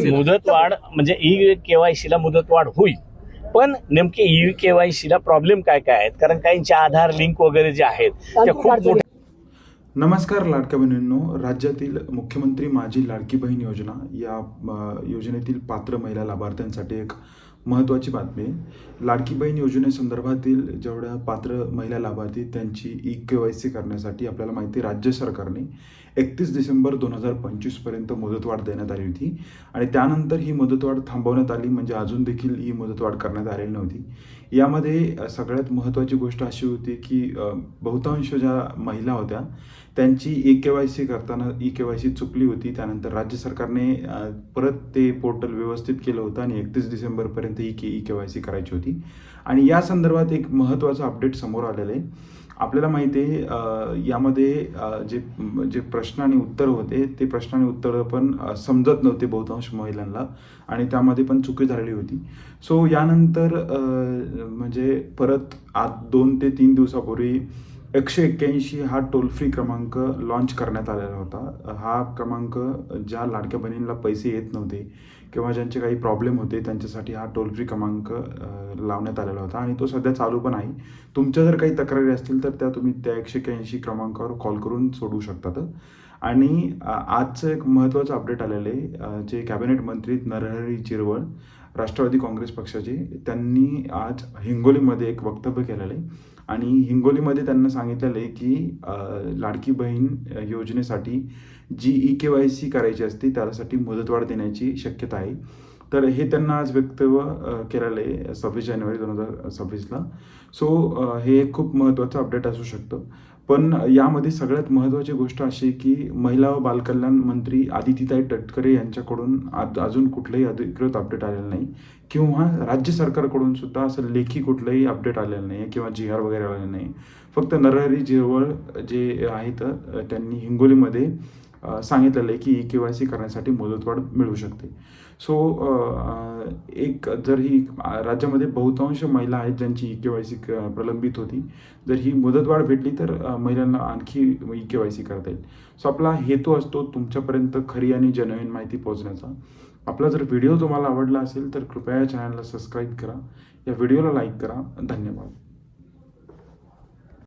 नाही मुदतवाढ म्हणजे ई केवायसी ला मुदतवाढ होईल. पण नेमके ई केवायसी ला प्रॉब्लेम काय काय आहेत? कारण काहींचे आधार लिंक वगैरे जे आहेत त्या खूप मोठ्या नमस्कार लाडक्या बहिणींनो. राज्यातील मुख्यमंत्री माझी लाडकी बहीण योजना या योजनेतील पात्र महिला लाभार्थ्यांसाठी एक महत्त्वाची बातमी आहे. लाडकी बहीण योजनेसंदर्भातील जेवढ्या पात्र महिला लाभार्थी त्यांची ई के वाय सी करण्यासाठी आपल्याला माहिती राज्य सरकारने एकतीस डिसेंबर दोन हजार पंचवीसपर्यंत मुदतवाढ देण्यात आली होती. आणि त्यानंतर ही मुदतवाढ थांबवण्यात आली म्हणजे अजून देखील ही मुदतवाढ करण्यात आलेली नव्हती. यामध्ये सगळ्यात महत्त्वाची गोष्ट अशी होती की बहुतांश ज्या महिला होत्या त्यांची ई के वाय सी करताना ई के वाय सी चुकली होती. त्यानंतर राज्य सरकारने परत ते पोर्टल व्यवस्थित केलं होतं आणि एकतीस डिसेंबरपर्यंत ही K E K Y C करायची होती. आणि या संदर्भात एक महत्त्वाचं अपडेट समोर आलेलं आहे. आपल्याला माहिती आहे यामध्ये जे जे प्रश्न आणि उत्तर होते ते प्रश्न आणि उत्तरं पण समजत नव्हते बहुतांश महिलांना आणि त्यामध्ये पण चुकी झालेली होती. सो यानंतर म्हणजे परत आज दोन ते तीन दिवसापूर्वी एकशे एक्क्याऐंशी हा टोल फ्री क्रमांक लॉन्च करण्यात आलेला होता. हा क्रमांक ज्या लाडक्या बहिणींना पैसे येत नव्हते किंवा ज्यांचे काही प्रॉब्लेम होते त्यांच्यासाठी हा टोल फ्री क्रमांक लावण्यात आलेला होता. आणि तो सध्या चालू पण आहे. तुमच्या जर काही तक्रारी असतील तर त्या तुम्ही त्या एकशे एक्क्याऐंशी क्रमांकावर कॉल करून सोडवू शकतात. आणि आजचं एक महत्त्वाचं अपडेट आलेलं आहे. जे कॅबिनेट मंत्री नरहरी चिरवळ राष्ट्रवादी काँग्रेस पक्षाचे त्यांनी आज हिंगोलीमध्ये एक वक्तव्य केलेलं आहे. आणि हिंगोलीमध्ये त्यांना सांगितलेलं आहे की लाडकी बहीण योजनेसाठी जी ई के वाय सी करायची असते त्यासाठी मुदतवाढ देण्याची शक्यता आहे. तर हे त्यांना आज वक्तव्य केलेलं आहे सव्वीस जानेवारी दोन हजार सव्वीसला. सो हे एक खूप महत्त्वाचं अपडेट असू शकतं. पण यामध्ये सगळ्यात महत्त्वाची गोष्ट अशी की महिला व बालकल्याण मंत्री आदितीताई तटकरे यांच्याकडून आज अजून कुठलंही अधिकृत अपडेट आलेलं नाही. किंवा राज्य सरकारकडून सुद्धा असं लेखी कुठलंही अपडेट आलेलं नाही किंवा जी आर वगैरे आलेलं नाही. फक्त नरहरी झिरवळ जे आहेत त्यांनी हिंगोलीमध्ये सांगितलेलं आहे की ई के वाय सी करण्यासाठी मुदतवाढ मिळू शकते. सो एक जर ही राज्यामध्ये बहुतांश महिला आहेत ज्यांची ई के वाय सी प्रलंबित होती. जर ही मुदतवाढ भेटली तर महिलांना आणखी ई के वाय सी करता येईल. सो आपला हेतू असतो तुमच्यापर्यंत खरी आणि जनवीन माहिती पोहोचण्याचा. आपला जर व्हिडिओ तुम्हाला आवडला असेल तर कृपया या चॅनलला सबस्क्राईब करा. या व्हिडिओला लाईक करा. धन्यवाद.